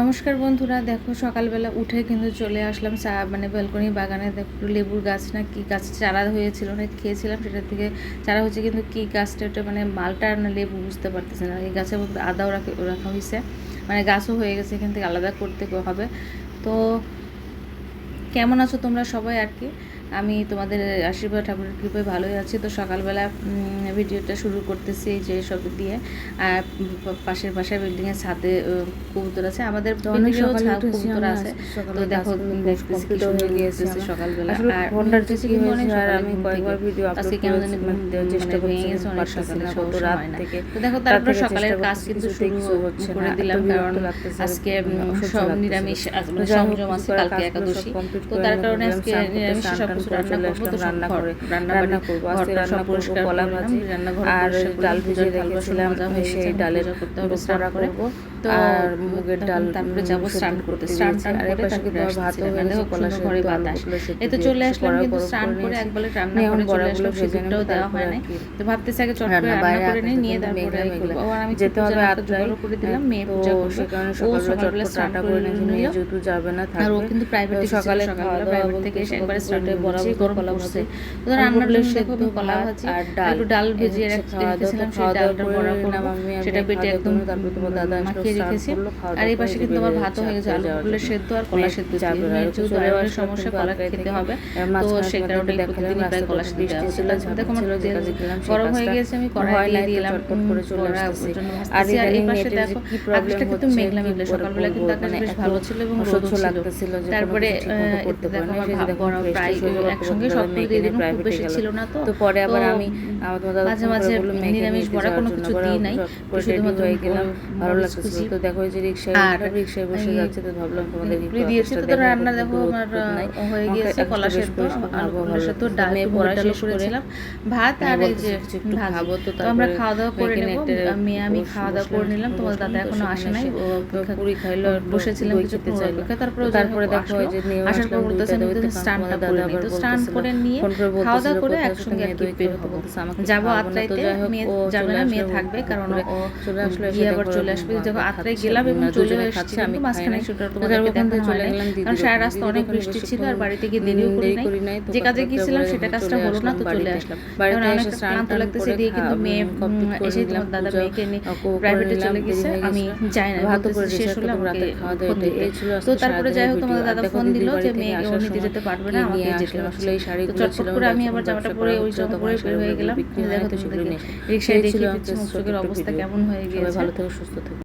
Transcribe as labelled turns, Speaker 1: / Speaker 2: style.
Speaker 1: নমস্কার বন্ধুরা, দেখো সকালবেলা উঠে কিন্তু চলে আসলাম চা মানে ব্যালকনি বাগানে। দেখো লেবুর গাছ না কি গাছ চারা হয়েছিল না, খেয়েছিলাম সেটার থেকে। চারা হচ্ছে কিন্তু কি গাছটা, ওটা মানে মালটা না লেবু বুঝতে পারতেছে না। এই গাছের মধ্যে আদাও রাখা রাখা হয়েছে মানে গাছও হয়ে গেছে, এখান থেকে আলাদা করতে হবে। তো কেমন আছো তোমরা সবাই আর কি? আমি তোমাদের আশীর্বাদ ঠাকুরের কৃপায় ভালোই আছি। তো সকালবেলা ভিডিওটা শুরু করতেছি এই যে সব দিয়ে। আর পাশের পাশের বিল্ডিং এর ছাদে কবুতর আছে। আমাদের কবুতর আছে। তো দেখো দেখতেছি কি সুন্দর
Speaker 2: গিয়েছে
Speaker 1: সকালবেলা। আর
Speaker 2: কি আমি কয়েকবার। ভিডিও আপলোড
Speaker 1: কেন জানি ঘুম
Speaker 2: দেওয়ার চেষ্টা করছি,
Speaker 1: অনেক সকালে
Speaker 2: রাত থেকে
Speaker 1: তো দেখো
Speaker 2: তার
Speaker 1: তারপরে সকালের কাজ কিন্তু শুরু
Speaker 2: হচ্ছে
Speaker 1: করে দিলাম। কারণ আজকে সব নিরামিষ
Speaker 2: তো
Speaker 1: মানে সংযম আছে কালকে একাদশী। তো তার কারণে আজকে নিরামিষ সব রান্না
Speaker 2: চলে
Speaker 1: করব তো
Speaker 2: আসলাম রান্না করে।
Speaker 1: রান্না
Speaker 2: রান্না করব, আজকে রান্না করব কলা ভাজি, আর ডাল ভিজিয়ে রেখেছিলাম, সেই ডালের
Speaker 1: পূজা করতে হবে
Speaker 2: বড়া করব। আর মুগের ডাল,
Speaker 1: তারপরে যাব স্নান
Speaker 2: করতে
Speaker 1: করতে স্নান টান করে তারপরে
Speaker 2: কিন্তু আমার
Speaker 1: আসতেছিলাম।
Speaker 2: ভাতও হয়ে গেছে, কলা
Speaker 1: ঘরে বাতাস
Speaker 2: পটলের সেদ্ধ
Speaker 1: এই তো
Speaker 2: দিয়ে
Speaker 1: চলে আসলাম কিন্তু স্নান
Speaker 2: করে
Speaker 1: করে একবারে রান্না করে চলে আসলাম
Speaker 2: ভেজে
Speaker 1: দেওয়া হয় নাই তো ভাবতেছি আগে চট
Speaker 2: রান্না
Speaker 1: করে রান্না করে নিই নিয়ে তারপরে। আবার আমি
Speaker 2: যেতে হবে আটটায়।
Speaker 1: করে দিলাম মেয়ে
Speaker 2: তো
Speaker 1: পূজা করবে
Speaker 2: সে কারণে
Speaker 1: ও
Speaker 2: সকালবেলা
Speaker 1: সকালবেলা স্নান করে
Speaker 2: যেহেতু যাবে না
Speaker 1: আর ও
Speaker 2: থাকবে।
Speaker 1: কিন্তু প্রাইভেট
Speaker 2: সকালে
Speaker 1: সকালে
Speaker 2: খাওয়া দাওয়া
Speaker 1: থেকে এসে একবারে স্নান গরম
Speaker 2: কলা
Speaker 1: তো রান্নার জন্য দেখো কলা ভাজি
Speaker 2: আর
Speaker 1: আর
Speaker 2: ডাল।
Speaker 1: একটু ডাল ভেজিয়ে রেখেছিলাম সেই ডালটা বড়া সেটা একদম
Speaker 2: তারপরে তোমার দাদা
Speaker 1: মাখিয়ে রেখেছি। আর এই পাশে কিন্তু আমার ভাতও হয়ে গেছে। সেদ্ধ আর কলা
Speaker 2: মেয়ে
Speaker 1: সেদ্ধ
Speaker 2: যাবে
Speaker 1: দিয়ে
Speaker 2: না,
Speaker 1: মেয়ের
Speaker 2: একটু
Speaker 1: যেহেতু
Speaker 2: চলে
Speaker 1: সমস্যা কলা খেতে হবে। তো সেই কারণে
Speaker 2: দেখালাম,
Speaker 1: প্রায় কলা সেদ্ধ দেওয়া
Speaker 2: ছিল,
Speaker 1: দেখো আমার তেল
Speaker 2: কাজে গেলাম সেই
Speaker 1: গরম হয়ে গেছে আমি কড়াই দিয়ে দিলাম।
Speaker 2: করে চলে
Speaker 1: বড়া
Speaker 2: আর
Speaker 1: এই পাশে দেখো আকাশটা কিন্তু মেঘলা সকালবেলা কিন্তু আকাশ
Speaker 2: মানে
Speaker 1: বেশ ভালো ছিল এবং ছিল তারপরে আমার প্রায় একসঙ্গে
Speaker 2: তোমাদের
Speaker 1: সব
Speaker 2: দাদা
Speaker 1: করে
Speaker 2: মেয়েকে
Speaker 1: দিয়ে দিলাম খুব বেশি ছিল না তো
Speaker 2: তো পরে আবার আমি
Speaker 1: মাঝে মাঝে নিরামিষ কোনো কিছু দিই নাই শুধুমাত্র
Speaker 2: হয়ে গেলাম, ভালো।
Speaker 1: কুচি
Speaker 2: তো দেখো যে রিক্সায়
Speaker 1: আর
Speaker 2: রিক্সায় বসে যাচ্ছে, তো ভাবলাম তোমাদের
Speaker 1: পুরি তো রান্না দেখো আমার হয়ে গিয়েছে কলা সেদ্ধ। ডাল
Speaker 2: পড়া শেষ
Speaker 1: করেছিলাম ভাত আর এই যে
Speaker 2: খাব, তো
Speaker 1: আমরা খাওয়া দাওয়া করে নেব মেয়ে আমি খাওয়া দাওয়া করে নিলাম তোমার দাদা এখনও আসে নাই
Speaker 2: পুরি খাইলো,
Speaker 1: বসেছিলাম কিছু। তারপরে
Speaker 2: তারপরে দেখো যে
Speaker 1: আসার পর বলতেছে আমি
Speaker 2: দাদা আবার
Speaker 1: তো স্নান করে নিয়ে খাওয়া দাওয়া করে একসঙ্গে আর কি বের হব। যাব আত্রাইতে মেয়ে যাবে না মেয়ে থাকবে কারণ ও
Speaker 2: চলে আসলো,
Speaker 1: গিয়ে আবার চলে আসবে। যখন আত্রাই গেলাম এবং চলে
Speaker 2: আমি
Speaker 1: মাঝখানে
Speaker 2: চলে গেলাম
Speaker 1: কারণ সারা রাস্তা অনেক বৃষ্টি ছিল আর বাড়িতে গিয়ে দেরিও করি নাই। যে কাজে গিয়েছিলাম সেটা কাজটা হলো না তো চলে আসলাম।
Speaker 2: বাড়িতে এসে স্নান
Speaker 1: লাগতেছে দিয়ে কিন্তু মেয়ে এসে তোমার দাদা মেয়েকে নিয়ে প্রাইভেটে চলে গেছে আমি যাই না
Speaker 2: করে
Speaker 1: শেষ হলে আমাকে তো তারপরে যাই হোক তোমার দাদা ফোন দিল যে মেয়ে ও নিতে যেতে পারবে না আমাকে
Speaker 2: আসলে এই
Speaker 1: তো
Speaker 2: ছিল,
Speaker 1: আমি আবার জামাটা পরে ওই
Speaker 2: হচ্ছিল,
Speaker 1: জামা পরে বের হয়ে গেলাম। দেখো
Speaker 2: তো সেগুলো নিয়ে
Speaker 1: রিক্সায় অবস্থা কেমন হয়ে গিয়েছে।
Speaker 2: ভালো থেকো সুস্থ থেকো।